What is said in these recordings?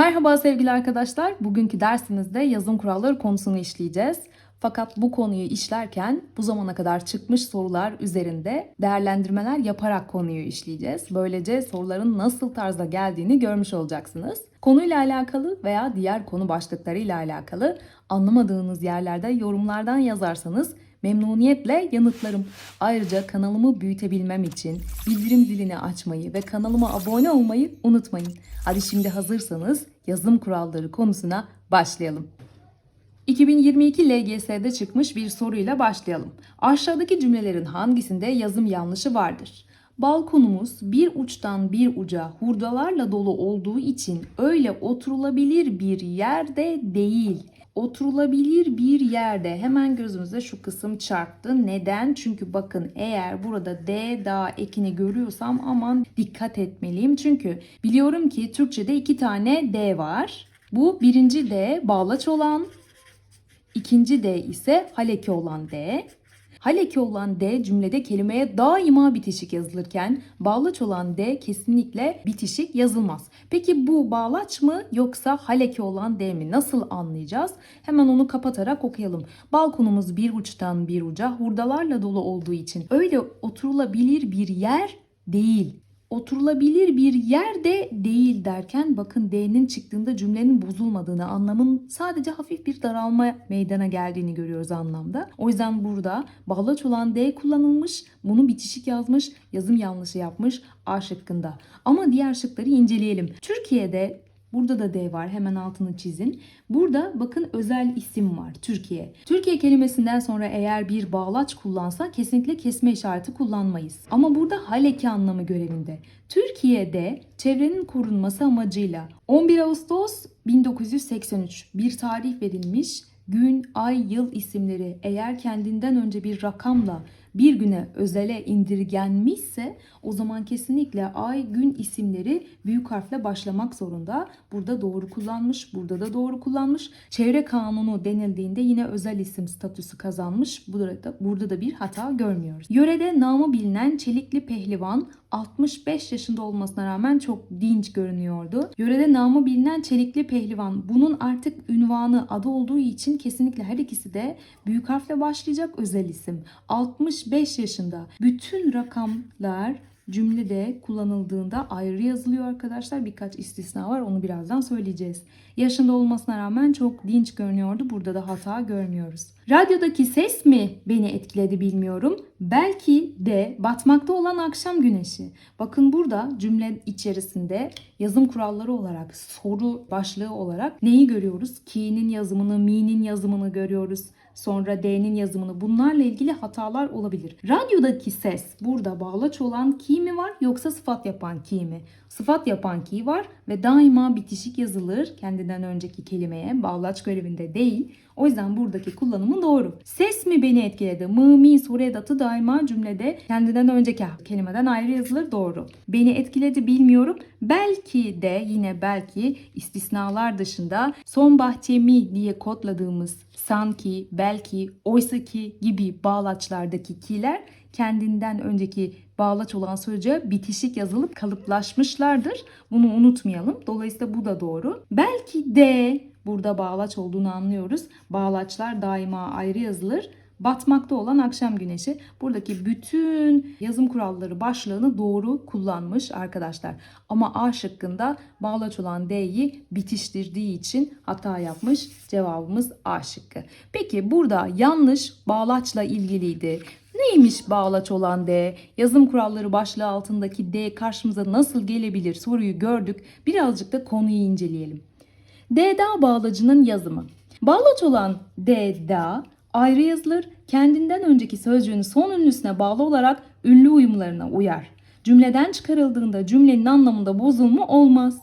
Merhaba sevgili arkadaşlar. Bugünkü dersimizde yazım kuralları konusunu işleyeceğiz. Fakat bu konuyu işlerken bu zamana kadar çıkmış sorular üzerinde değerlendirmeler yaparak konuyu işleyeceğiz. Böylece soruların nasıl tarzda geldiğini görmüş olacaksınız. Konuyla alakalı veya diğer konu başlıklarıyla alakalı anlamadığınız yerlerde yorumlardan yazarsanız memnuniyetle yanıtlarım. Ayrıca kanalımı büyütebilmem için bildirim zilini açmayı ve kanalıma abone olmayı unutmayın. Hadi şimdi hazırsanız yazım kuralları konusuna başlayalım. 2022 LGS'de çıkmış bir soruyla başlayalım. Aşağıdaki cümlelerin hangisinde yazım yanlışı vardır? Balkonumuz bir uçtan bir uca hurdalarla dolu olduğu için öyle oturulabilir bir yerde değil. Oturulabilir bir yerde hemen gözümüze şu kısım çarptı. Neden? Çünkü bakın eğer burada D da ekini görüyorsam aman dikkat etmeliyim. Çünkü biliyorum ki Türkçe'de iki tane D var. Bu birinci D bağlaç olan, İkinci D ise haleki olan D. Haleki olan D cümlede kelimeye daima bitişik yazılırken bağlaç olan D kesinlikle bitişik yazılmaz. Peki bu bağlaç mı yoksa haleki olan D mi? Nasıl anlayacağız? Hemen onu kapatarak okuyalım. Balkonumuz bir uçtan bir uca hurdalarla dolu olduğu için öyle oturulabilir bir yer değil oturulabilir bir yerde değil derken bakın D'nin çıktığında cümlenin bozulmadığını, anlamın sadece hafif bir daralma meydana geldiğini görüyoruz anlamda. O yüzden burada bağlaç olan D kullanılmış, bunu bitişik yazmış, yazım yanlışı yapmış A şıkkında. Ama diğer şıkları inceleyelim. Türkiye'de Burada da D var. Hemen altını çizin. Burada bakın özel isim var. Türkiye. Türkiye kelimesinden sonra eğer bir bağlaç kullansa kesinlikle kesme işareti kullanmayız. Ama burada haleki anlamı görevinde. Türkiye'de çevrenin korunması amacıyla 11 Ağustos 1983 bir tarih verilmiş. Gün, ay, yıl isimleri eğer kendinden önce bir rakamla bir güne özele indirgenmişse o zaman kesinlikle ay, gün isimleri büyük harfle başlamak zorunda. Burada doğru kullanmış, burada da doğru kullanmış. Çevre kanunu denildiğinde yine özel isim statüsü kazanmış. Burada, burada da bir hata görmüyoruz. Yörede namı bilinen Çelikli Pehlivan 65 yaşında olmasına rağmen çok dinç görünüyordu. Yörede namı bilinen Çelikli Pehlivan bunun artık ünvanı adı olduğu için kesinlikle her ikisi de büyük harfle başlayacak özel isim. 65 yaşında. Bütün rakamlar cümlede kullanıldığında ayrı yazılıyor arkadaşlar. Birkaç istisna var onu birazdan söyleyeceğiz. Yaşında olmasına rağmen çok dinç görünüyordu. Burada da hata görmüyoruz. Radyodaki ses mi beni etkiledi bilmiyorum. Belki de batmakta olan akşam güneşi. Bakın burada cümle içerisinde yazım kuralları olarak soru başlığı olarak neyi görüyoruz? Ki'nin yazımını, mi'nin yazımını görüyoruz sonra D'nin yazımını bunlarla ilgili hatalar olabilir. Radyodaki ses burada bağlaç olan ki mi var yoksa sıfat yapan ki mi? Sıfat yapan ki var ve daima bitişik yazılır kendinden önceki kelimeye bağlaç görevinde değil. O yüzden buradaki kullanımı doğru. Ses mi beni etkiledi? Mı, mi, soru edatı daima cümlede kendinden önceki kelimeden ayrı yazılır doğru. Beni etkiledi bilmiyorum. Belki de yine belki istisnalar dışında son bahçemi diye kodladığımız sanki, belki, oysaki gibi bağlaçlardaki ki'ler kendinden önceki bağlaç olan sözcüğe bitişik yazılıp kalıplaşmışlardır. Bunu unutmayalım. Dolayısıyla bu da doğru. Belki de burada bağlaç olduğunu anlıyoruz. Bağlaçlar daima ayrı yazılır batmakta olan akşam güneşi. Buradaki bütün yazım kuralları başlığını doğru kullanmış arkadaşlar. Ama A şıkkında bağlaç olan D'yi bitiştirdiği için hata yapmış. Cevabımız A şıkkı. Peki burada yanlış bağlaçla ilgiliydi. Neymiş bağlaç olan D? Yazım kuralları başlığı altındaki D karşımıza nasıl gelebilir soruyu gördük. Birazcık da konuyu inceleyelim. D-da bağlacının yazımı. Bağlaç olan D-da ayrı yazılır. Kendinden önceki sözcüğün son ünlüsüne bağlı olarak ünlü uyumlarına uyar. Cümleden çıkarıldığında cümlenin anlamında bozulma olmaz.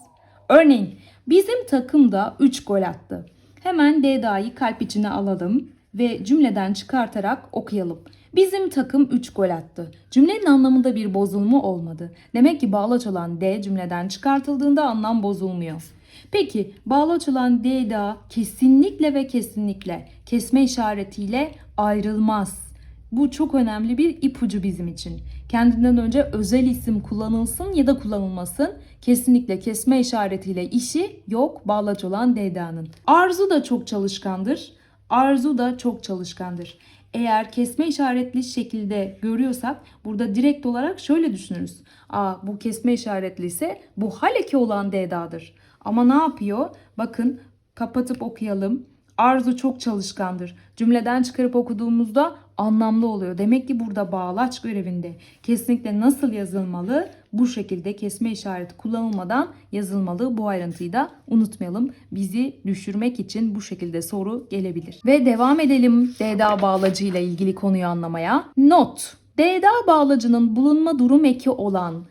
Örneğin bizim takım da 3 gol attı. Hemen D'da'yı kalp içine alalım ve cümleden çıkartarak okuyalım. Bizim takım 3 gol attı. Cümlenin anlamında bir bozulma olmadı. Demek ki bağlaç olan D cümleden çıkartıldığında anlam bozulmuyor. Peki bağlaç olan D'da kesinlikle ve kesinlikle kesme işaretiyle ayrılmaz. Bu çok önemli bir ipucu bizim için. Kendinden önce özel isim kullanılsın ya da kullanılmasın. Kesinlikle kesme işaretiyle işi yok bağlaç olan Deyda'nın. Arzu da çok çalışkandır. Arzu da çok çalışkandır. Eğer kesme işaretli şekilde görüyorsak burada direkt olarak şöyle düşünürüz. Aa bu kesme işaretli ise bu haleki olan Deyda'dır. Ama ne yapıyor? Bakın kapatıp okuyalım. Arzu çok çalışkandır. Cümleden çıkarıp okuduğumuzda anlamlı oluyor. Demek ki burada bağlaç görevinde. Kesinlikle nasıl yazılmalı? Bu şekilde kesme işareti kullanılmadan yazılmalı. Bu ayrıntıyı da unutmayalım. Bizi düşürmek için bu şekilde soru gelebilir. Ve devam edelim DDA bağlacı ile ilgili konuyu anlamaya. Not. DDA bağlacının bulunma durum eki olan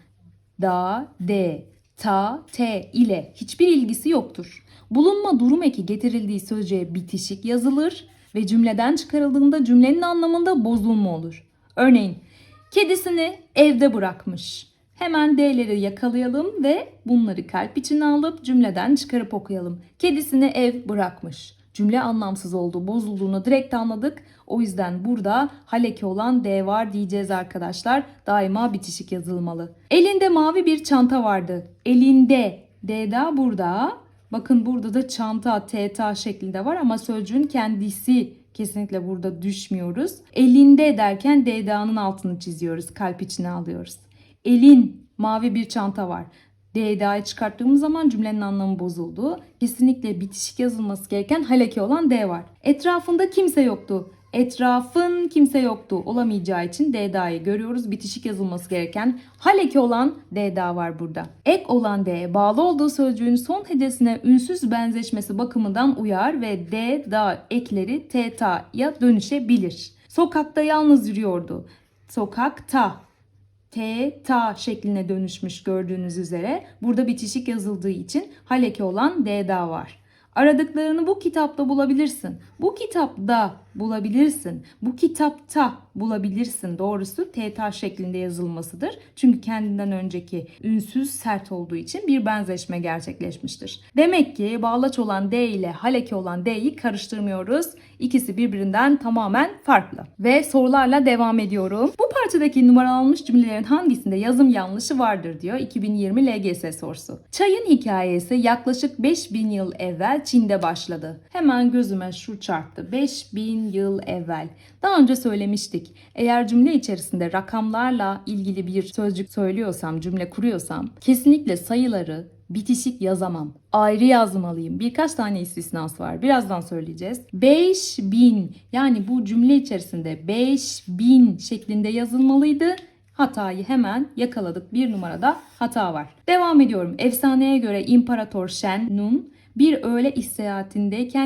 da, de, ta, te ile hiçbir ilgisi yoktur. Bulunma durum eki getirildiği sözcüğe bitişik yazılır ve cümleden çıkarıldığında cümlenin anlamında bozulma olur. Örneğin, kedisini evde bırakmış. Hemen D'leri yakalayalım ve bunları kalp içine alıp cümleden çıkarıp okuyalım. Kedisini ev bırakmış. Cümle anlamsız oldu, bozulduğunu direkt anladık. O yüzden burada haleki olan D var diyeceğiz arkadaşlar. Daima bitişik yazılmalı. Elinde mavi bir çanta vardı. Elinde. D da burada. Bakın burada da çanta, teta şeklinde var ama sözcüğün kendisi kesinlikle burada düşmüyoruz. Elinde derken DDA'nın altını çiziyoruz. Kalp içine alıyoruz. Elin mavi bir çanta var. DDA'yı çıkarttığımız zaman cümlenin anlamı bozuldu. Kesinlikle bitişik yazılması gereken haleki olan D var. Etrafında kimse yoktu. Etrafın kimse yoktu olamayacağı için DDA'yı görüyoruz. Bitişik yazılması gereken haleki olan DDA var burada. Ek olan D bağlı olduğu sözcüğün son hecesine ünsüz benzeşmesi bakımından uyar ve D, da ekleri T, ta'ya dönüşebilir. Sokakta yalnız yürüyordu. Sokakta T, ta şekline dönüşmüş gördüğünüz üzere. Burada bitişik yazıldığı için haleki olan D da var. Aradıklarını bu kitapta bulabilirsin. Bu kitapta bulabilirsin. Bu kitapta bulabilirsin. Doğrusu teta şeklinde yazılmasıdır. Çünkü kendinden önceki ünsüz sert olduğu için bir benzeşme gerçekleşmiştir. Demek ki bağlaç olan D ile haleki olan D'yi karıştırmıyoruz. İkisi birbirinden tamamen farklı. Ve sorularla devam ediyorum. Bu parçadaki numaralanmış cümlelerin hangisinde yazım yanlışı vardır diyor 2020 LGS sorusu. Çayın hikayesi yaklaşık 5000 yıl evvel Çin'de başladı. Hemen gözüme şu çarptı. 5000 yıl evvel. Daha önce söylemiştik. Eğer cümle içerisinde rakamlarla ilgili bir sözcük söylüyorsam, cümle kuruyorsam kesinlikle sayıları bitişik yazamam. Ayrı yazmalıyım. Birkaç tane istisnası var. Birazdan söyleyeceğiz. 5000 yani bu cümle içerisinde 5000 şeklinde yazılmalıydı. Hatayı hemen yakaladık. Bir numarada hata var. Devam ediyorum. Efsaneye göre İmparator Shen Nun bir öğle iş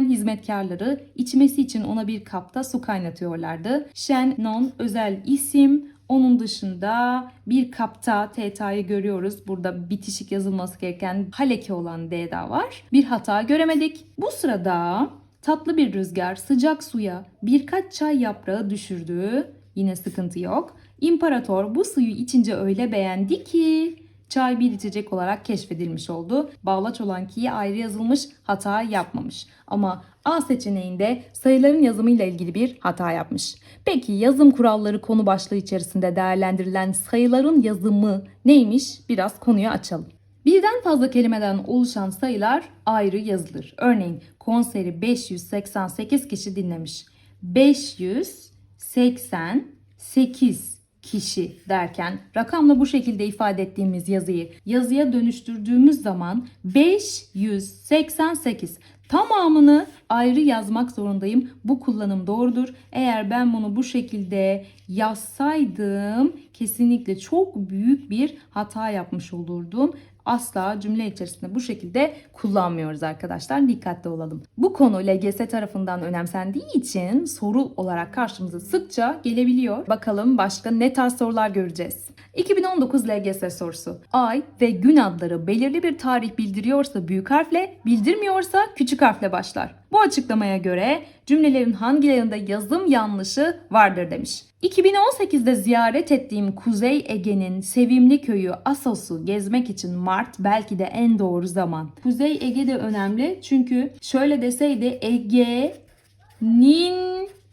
hizmetkarları içmesi için ona bir kapta su kaynatıyorlardı. Shen Non özel isim. Onun dışında bir kapta TT'yi görüyoruz. Burada bitişik yazılması gereken haleki olan D'da var. Bir hata göremedik. Bu sırada tatlı bir rüzgar sıcak suya birkaç çay yaprağı düşürdü. Yine sıkıntı yok. İmparator bu suyu içince öyle beğendi ki çay bir içecek olarak keşfedilmiş oldu. Bağlaç olan ki'ye ayrı yazılmış, hata yapmamış. Ama A seçeneğinde sayıların yazımıyla ilgili bir hata yapmış. Peki yazım kuralları konu başlığı içerisinde değerlendirilen sayıların yazımı neymiş? Biraz konuyu açalım. Birden fazla kelimeden oluşan sayılar ayrı yazılır. Örneğin konseri 588 kişi dinlemiş. 588 kişi derken rakamla bu şekilde ifade ettiğimiz yazıyı yazıya dönüştürdüğümüz zaman 588 tamamını ayrı yazmak zorundayım. Bu kullanım doğrudur. Eğer ben bunu bu şekilde yazsaydım kesinlikle çok büyük bir hata yapmış olurdum. Asla cümle içerisinde bu şekilde kullanmıyoruz arkadaşlar. Dikkatli olalım. Bu konu LGS tarafından önemsendiği için soru olarak karşımıza sıkça gelebiliyor. Bakalım başka ne tarz sorular göreceğiz. 2019 LGS sorusu. Ay ve gün adları belirli bir tarih bildiriyorsa büyük harfle, bildirmiyorsa küçük harfle başlar. Bu açıklamaya göre cümlelerin hangilerinde yazım yanlışı vardır demiş. 2018'de ziyaret ettiğim Kuzey Ege'nin sevimli köyü Assos'u gezmek için Mart belki de en doğru zaman. Kuzey Ege de önemli çünkü şöyle deseydi Ege'nin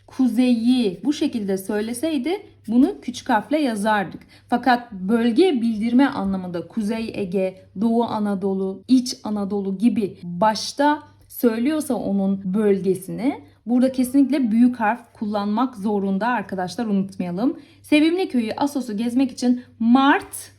kuzeyi bu şekilde söyleseydi bunu küçük harfle yazardık. Fakat bölge bildirme anlamında Kuzey Ege, Doğu Anadolu, İç Anadolu gibi başta söylüyorsa onun bölgesini burada kesinlikle büyük harf kullanmak zorunda arkadaşlar unutmayalım. Sevimli köyü Asos'u gezmek için Mart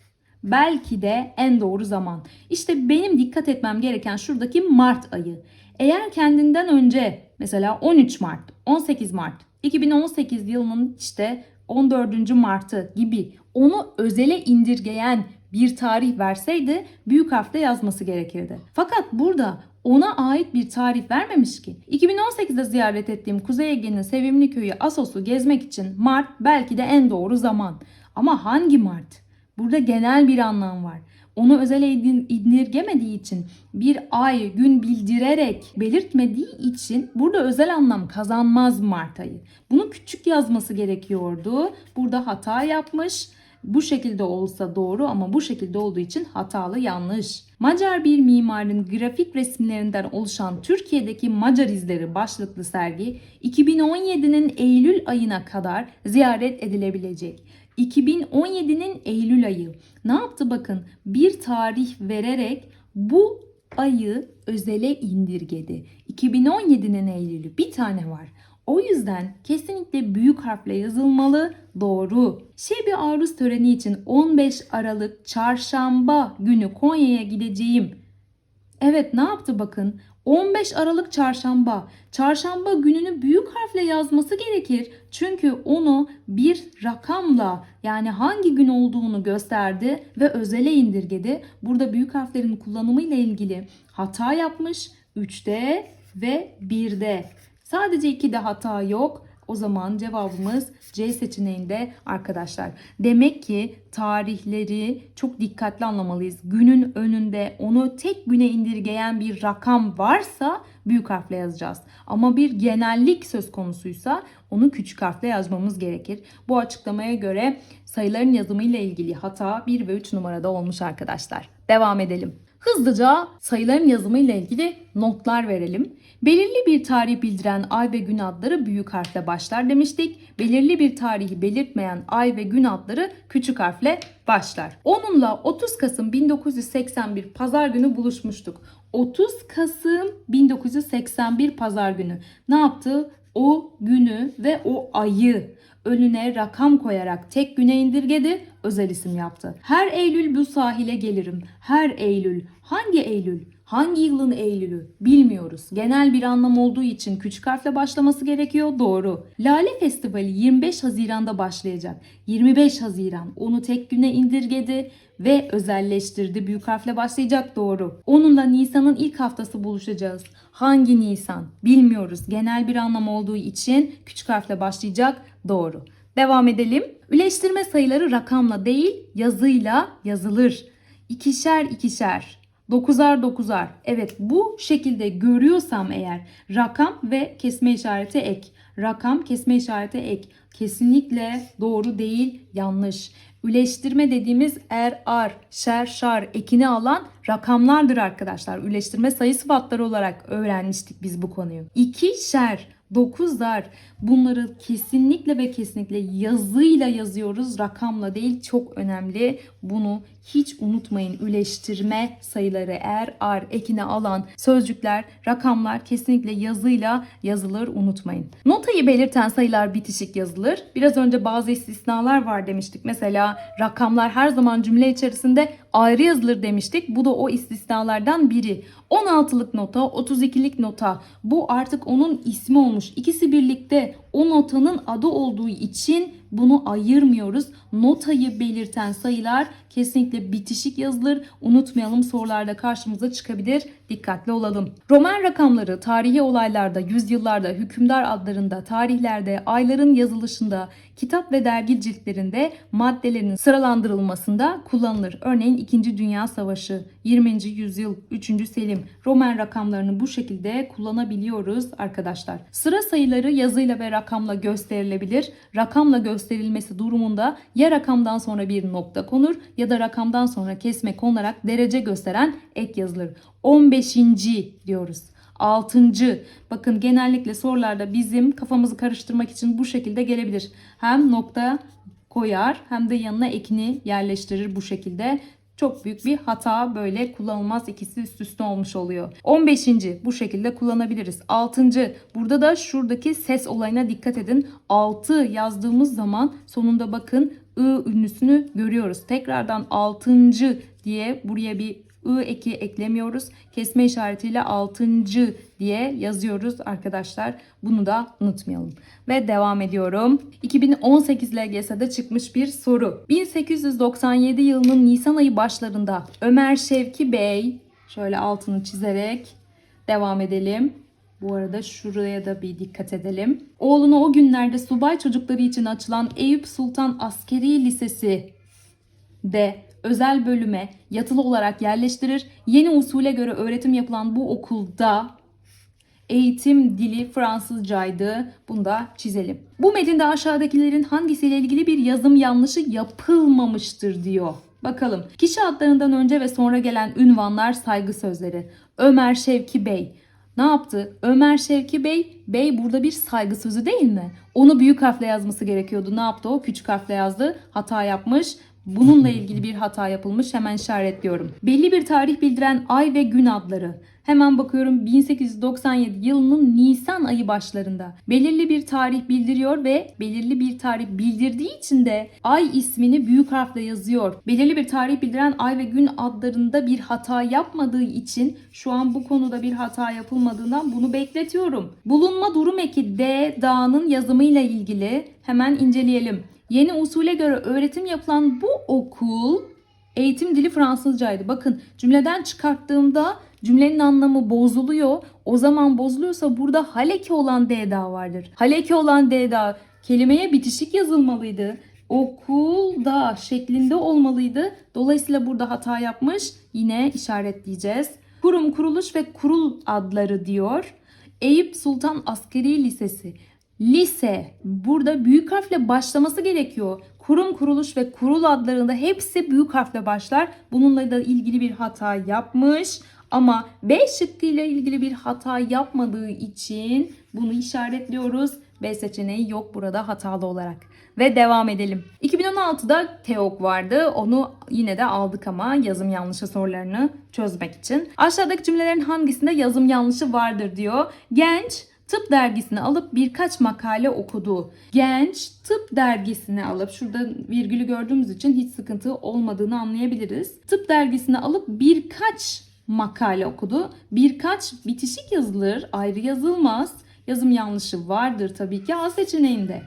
belki de en doğru zaman. İşte benim dikkat etmem gereken şuradaki Mart ayı. Eğer kendinden önce mesela 13 Mart, 18 Mart, 2018 yılının işte 14. Mart'ı gibi onu özele indirgeyen bir tarih verseydi büyük harfle yazması gerekirdi. Fakat burada ona ait bir tarih vermemiş ki. 2018'de ziyaret ettiğim Kuzey Ege'nin sevimli köyü Asos'u gezmek için Mart belki de en doğru zaman. Ama hangi Mart? Burada genel bir anlam var. Onu özele indirgemediği için bir ay, gün bildirerek belirtmediği için burada özel anlam kazanmaz Mart ayı. Bunu küçük yazması gerekiyordu. Burada hata yapmış. Bu şekilde olsa doğru ama bu şekilde olduğu için hatalı yanlış. Macar bir mimarın grafik resimlerinden oluşan Türkiye'deki Macar izleri başlıklı sergi 2017'nin Eylül ayına kadar ziyaret edilebilecek. 2017'nin Eylül ayı. Ne yaptı bakın? Bir tarih vererek bu ayı özele indirgedi. 2017'nin Eylül'ü bir tane var. O yüzden kesinlikle büyük harfle yazılmalı. Doğru. Şebi Aruz töreni için 15 Aralık çarşamba günü Konya'ya gideceğim. Evet ne yaptı bakın? 15 Aralık çarşamba. Çarşamba gününü büyük harfle yazması gerekir. Çünkü onu bir rakamla yani hangi gün olduğunu gösterdi ve özele indirgedi. Burada büyük harflerin kullanımı ile ilgili hata yapmış 3'te ve 1'de. Sadece 2'de hata yok. O zaman cevabımız C seçeneğinde arkadaşlar. Demek ki tarihleri çok dikkatli anlamalıyız. Günün önünde onu tek güne indirgeyen bir rakam varsa büyük harfle yazacağız. Ama bir genellik söz konusuysa onu küçük harfle yazmamız gerekir. Bu açıklamaya göre sayıların yazımı ile ilgili hata 1 ve 3 numarada olmuş arkadaşlar. Devam edelim. Hızlıca sayıların yazımı ile ilgili notlar verelim. Belirli bir tarih bildiren ay ve gün adları büyük harfle başlar demiştik. Belirli bir tarihi belirtmeyen ay ve gün adları küçük harfle başlar. Onunla 30 Kasım 1981 pazar günü buluşmuştuk. 30 Kasım 1981 pazar günü ne yaptı? O günü ve o ayı önüne rakam koyarak tek güne indirgedi, özel isim yaptı. Her Eylül bu sahile gelirim. Her Eylül. Hangi Eylül? Hangi yılın Eylül'ü? Bilmiyoruz. Genel bir anlam olduğu için küçük harfle başlaması gerekiyor. Doğru. Lale Festivali 25 Haziran'da başlayacak. 25 Haziran onu tek güne indirgedi ve özelleştirdi. Büyük harfle başlayacak doğru. Onunla Nisan'ın ilk haftası buluşacağız. Hangi Nisan? Bilmiyoruz. Genel bir anlam olduğu için küçük harfle başlayacak doğru. Devam edelim. Üleştirme sayıları rakamla değil yazıyla yazılır. İkişer ikişer. Dokuzar dokuzar. Evet bu şekilde görüyorsam eğer rakam ve kesme işareti ek. Rakam kesme işareti ek. Kesinlikle doğru değil yanlış. Üleştirme dediğimiz er, ar, şer, şar ekini alan rakamlardır arkadaşlar. Üleştirme sayı sıfatları olarak öğrenmiştik biz bu konuyu. İkişer, dokuzlar bunları kesinlikle ve kesinlikle yazıyla yazıyoruz. Rakamla değil çok önemli. Bunu hiç unutmayın. Üleştirme sayıları er, ar ekine alan sözcükler, rakamlar kesinlikle yazıyla yazılır unutmayın. Notayı belirten sayılar bitişik yazılır. Biraz önce bazı istisnalar var demiştik. Mesela rakamlar her zaman cümle içerisinde ayrı yazılır demiştik. Bu da o istisnalardan biri. 16'lık nota, 32'lik nota. Bu artık onun ismi olmuş. İkisi birlikte o notanın adı olduğu için bunu ayırmıyoruz. Notayı belirten sayılar kesinlikle bitişik yazılır. Unutmayalım sorularda karşımıza çıkabilir. Dikkatli olalım. Roman rakamları tarihi olaylarda, yüzyıllarda, hükümdar adlarında, tarihlerde, ayların yazılışında, kitap ve dergi ciltlerinde maddelerin sıralandırılmasında kullanılır. Örneğin 2. Dünya Savaşı, 20. yüzyıl, 3. Selim, Roman rakamlarını bu şekilde kullanabiliyoruz arkadaşlar. Sıra sayıları yazıyla ve rakamla gösterilebilir. Rakamla gösterilmesi durumunda ya rakamdan sonra bir nokta konur ya da rakamdan sonra kesme konularak derece gösteren ek yazılır. 15. diyoruz. Altıncı. Bakın genellikle sorularda bizim kafamızı karıştırmak için bu şekilde gelebilir. Hem nokta koyar hem de yanına ekini yerleştirir bu şekilde. Çok büyük bir hata böyle kullanılmaz ikisi üst üste olmuş oluyor. 15. bu şekilde kullanabiliriz. 6. burada da şuradaki ses olayına dikkat edin. 6 yazdığımız zaman sonunda bakın ı ünlüsünü görüyoruz. Tekrardan 6. diye buraya bir ı eki eklemiyoruz. Kesme işaretiyle 6. diye yazıyoruz arkadaşlar. Bunu da unutmayalım. Ve devam ediyorum. 2018 LGS'de çıkmış bir soru. 1897 yılının Nisan ayı başlarında Ömer Şevki Bey şöyle altını çizerek devam edelim. Bu arada şuraya da bir dikkat edelim. Oğlunu o günlerde subay çocukları için açılan Eyüp Sultan Askeri Lisesi de özel bölüme yatılı olarak yerleştirir. Yeni usule göre öğretim yapılan bu okulda eğitim dili Fransızcaydı. Bunu da çizelim. Bu metinde aşağıdakilerin hangisiyle ilgili bir yazım yanlışı yapılmamıştır diyor. Bakalım. Kişi adlarından önce ve sonra gelen ünvanlar saygı sözleri. Ömer Şevki Bey. Ne yaptı? Ömer Şevki Bey, Bey burada bir saygı sözü değil mi? Onu büyük harfle yazması gerekiyordu. Ne yaptı o? Küçük harfle yazdı. Hata yapmış. Bununla ilgili bir hata yapılmış. Hemen işaretliyorum. Belli bir tarih bildiren ay ve gün adları. Hemen bakıyorum 1897 yılının Nisan ayı başlarında. Belirli bir tarih bildiriyor ve belirli bir tarih bildirdiği için de ay ismini büyük harfle yazıyor. Belirli bir tarih bildiren ay ve gün adlarında bir hata yapmadığı için şu an bu konuda bir hata yapılmadığından bunu bekletiyorum. Bulunma durum eki D dağının yazımıyla ilgili hemen inceleyelim. Yeni usule göre öğretim yapılan bu okul eğitim dili Fransızcaydı. Bakın cümleden çıkarttığımda cümlenin anlamı bozuluyor. O zaman bozuluyorsa burada haleki olan D'da vardır. Haleki olan D'da kelimeye bitişik yazılmalıydı. Okulda şeklinde olmalıydı. Dolayısıyla burada hata yapmış. Yine işaretleyeceğiz. Kurum, kuruluş ve kurul adları diyor. Eyüp Sultan Askeri Lisesi. Lise burada büyük harfle başlaması gerekiyor. Kurum, kuruluş ve kurul adlarında hepsi büyük harfle başlar. Bununla da ilgili bir hata yapmış. Ama B şıkkı ilgili bir hata yapmadığı için bunu işaretliyoruz. B seçeneği yok burada hatalı olarak. Ve devam edelim. 2016'da TEOK vardı. Onu yine de aldık ama yazım yanlışı sorularını çözmek için. Aşağıdaki cümlelerin hangisinde yazım yanlışı vardır diyor. Genç tıp dergisini alıp birkaç makale okudu. Genç tıp dergisini alıp şurada virgülü gördüğümüz için hiç sıkıntı olmadığını anlayabiliriz. Tıp dergisini alıp birkaç makale okudu. Birkaç bitişik yazılır, ayrı yazılmaz. Yazım yanlışı vardır tabii ki A seçeneğinde.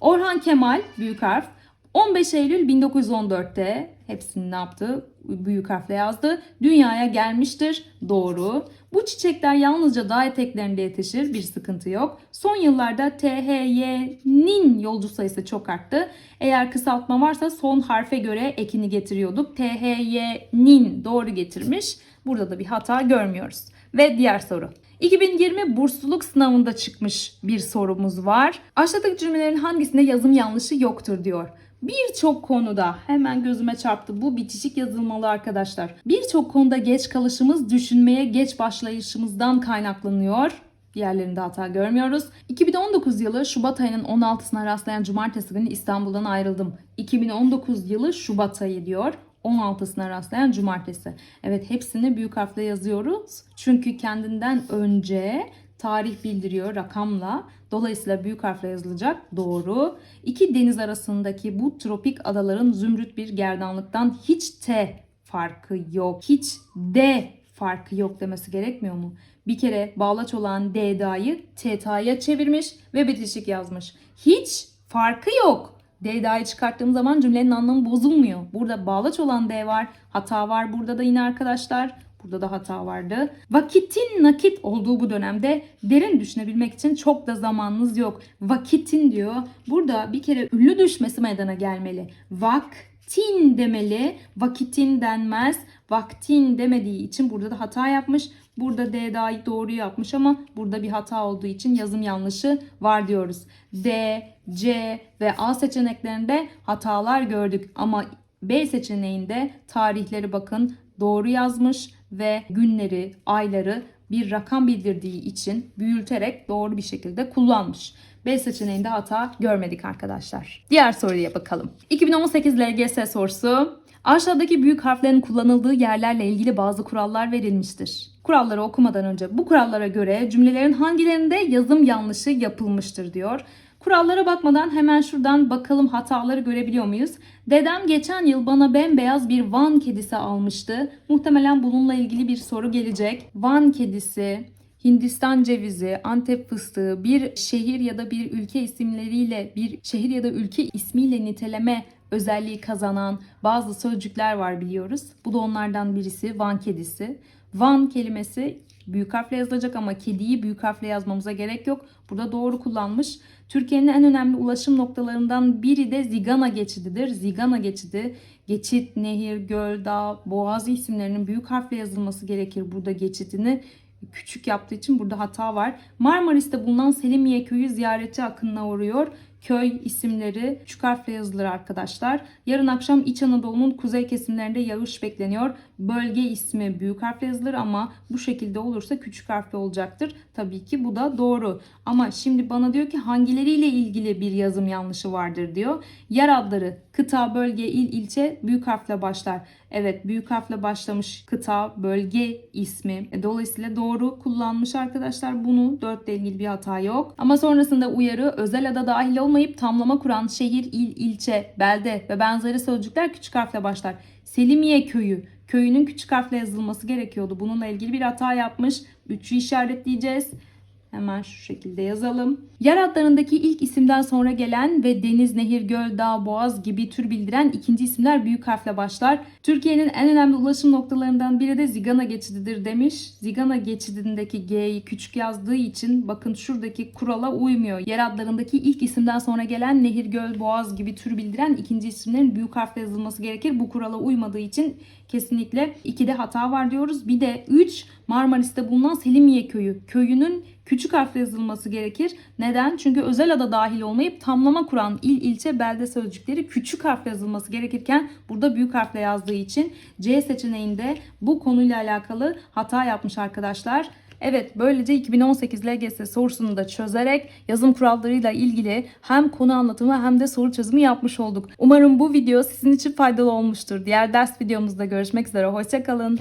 Orhan Kemal büyük harf 15 Eylül 1914'te hepsini ne yaptı? Büyük harfle yazdı. Dünyaya gelmiştir. Doğru. Bu çiçekler yalnızca dağ eteklerinde yetişir. Bir sıkıntı yok. Son yıllarda THY'nin yolcu sayısı çok arttı. Eğer kısaltma varsa son harfe göre ekini getiriyorduk. THY'nin doğru getirmiş. Burada da bir hata görmüyoruz. Ve diğer soru. 2020 bursluluk sınavında çıkmış bir sorumuz var. Aşağıdaki cümlelerin hangisinde yazım yanlışı yoktur diyor. Birçok konuda hemen gözüme çarptı bu bitişik yazılmalı arkadaşlar. Birçok konuda geç kalışımız düşünmeye geç başlayışımızdan kaynaklanıyor. Diğerlerinde hata görmüyoruz. 2019 yılı Şubat ayının 16'sına rastlayan cumartesi günü İstanbul'dan ayrıldım. 2019 yılı Şubat ayı diyor. 16'sına rastlayan cumartesi. Evet hepsini büyük harfle yazıyoruz. Çünkü kendinden önce tarih bildiriyor rakamla. Dolayısıyla büyük harfle yazılacak. Doğru. İki deniz arasındaki bu tropik adaların zümrüt bir gerdanlıktan hiç T farkı yok. Hiç D farkı yok demesi gerekmiyor mu? Bir kere bağlaç olan D'da'yı T'ta'ya çevirmiş ve bitişik yazmış. Hiç farkı yok. D'da'yı çıkarttığım zaman cümlenin anlamı bozulmuyor. Burada bağlaç olan D var. Hata var burada da yine arkadaşlar. Burada da hata vardı. Vakitin nakit olduğu bu dönemde derin düşünebilmek için çok da zamanınız yok. Vakitin diyor. Burada bir kere ünlü düşmesi meydana gelmeli. Vaktin demeli. Vakitin denmez. Vaktin demediği için burada da hata yapmış. Burada D dahi doğru yapmış ama burada bir hata olduğu için yazım yanlışı var diyoruz. D, C ve A seçeneklerinde hatalar gördük ama B seçeneğinde tarihleri bakın doğru yazmış ve günleri, ayları bir rakam bildirdiği için büyüterek doğru bir şekilde kullanmış. B seçeneğinde hata görmedik arkadaşlar. Diğer soruya bakalım. 2018 LGS sorusu. Aşağıdaki büyük harflerin kullanıldığı yerlerle ilgili bazı kurallar verilmiştir. Kuralları okumadan önce bu kurallara göre cümlelerin hangilerinde yazım yanlışı yapılmıştır diyor. Kurallara bakmadan hemen şuradan bakalım hataları görebiliyor muyuz? Dedem geçen yıl bana bembeyaz bir Van kedisi almıştı. Muhtemelen bununla ilgili bir soru gelecek. Van kedisi, Hindistan cevizi, Antep fıstığı bir şehir ya da bir ülke isimleriyle bir şehir ya da ülke ismiyle niteleme özelliği kazanan bazı sözcükler var biliyoruz. Bu da onlardan birisi Van kedisi. Van kelimesi büyük harfle yazılacak ama kediyi büyük harfle yazmamıza gerek yok. Burada doğru kullanmış. Türkiye'nin en önemli ulaşım noktalarından biri de Zigana geçididir. Zigana geçidi geçit, nehir, göl, dağ, boğaz isimlerinin büyük harfle yazılması gerekir burada geçidini küçük yaptığı için burada hata var. Marmaris'te bulunan Selimiye köyü ziyaretçi akınına uğruyor. Köy isimleri küçük harfle yazılır arkadaşlar. Yarın akşam İç Anadolu'nun kuzey kesimlerinde yağış bekleniyor. Bölge ismi büyük harfle yazılır ama bu şekilde olursa küçük harfle olacaktır. Tabii ki bu da doğru. Ama şimdi bana diyor ki hangileriyle ilgili bir yazım yanlışı vardır diyor. Yer adları kıta, bölge, il, ilçe büyük harfle başlar. Evet büyük harfle başlamış kıta, bölge ismi. E, Dolayısıyla doğru kullanmış arkadaşlar bunu. 4 ile ilgili bir hata yok. Ama sonrasında uyarı özel ada dahil olmayıp tamlama kuran şehir, il, ilçe, belde ve benzeri sözcükler küçük harfle başlar. Selimiye köyü. Köyünün küçük harfle yazılması gerekiyordu. Bununla ilgili bir hata yapmış. 3'ü işaretleyeceğiz. Hemen şu şekilde yazalım. Yer adlarındaki ilk isimden sonra gelen ve deniz, nehir, göl, dağ, boğaz gibi tür bildiren ikinci isimler büyük harfle başlar. Türkiye'nin en önemli ulaşım noktalarından biri de Zigana geçididir demiş. Zigana geçidindeki G'yi küçük yazdığı için bakın şuradaki kurala uymuyor. Yer adlarındaki ilk isimden sonra gelen nehir, göl, boğaz gibi tür bildiren ikinci isimlerin büyük harfle yazılması gerekir. Bu kurala uymadığı için kesinlikle 2'de hata var diyoruz. Bir de 3 Marmaris'te bulunan Selimiye köyü. Köyünün küçük harfle yazılması gerekir. Neden? Çünkü özel ada dahil olmayıp tamlama kuran il, ilçe, belde sözcükleri küçük harfle yazılması gerekirken burada büyük harfle yazdığı için C seçeneğinde bu konuyla alakalı hata yapmış arkadaşlar. Evet böylece 2018 LGS sorusunu da çözerek yazım kurallarıyla ilgili hem konu anlatımı hem de soru çözümü yapmış olduk. Umarım bu video sizin için faydalı olmuştur. Diğer ders videomuzda görüşmek üzere. Hoşçakalın.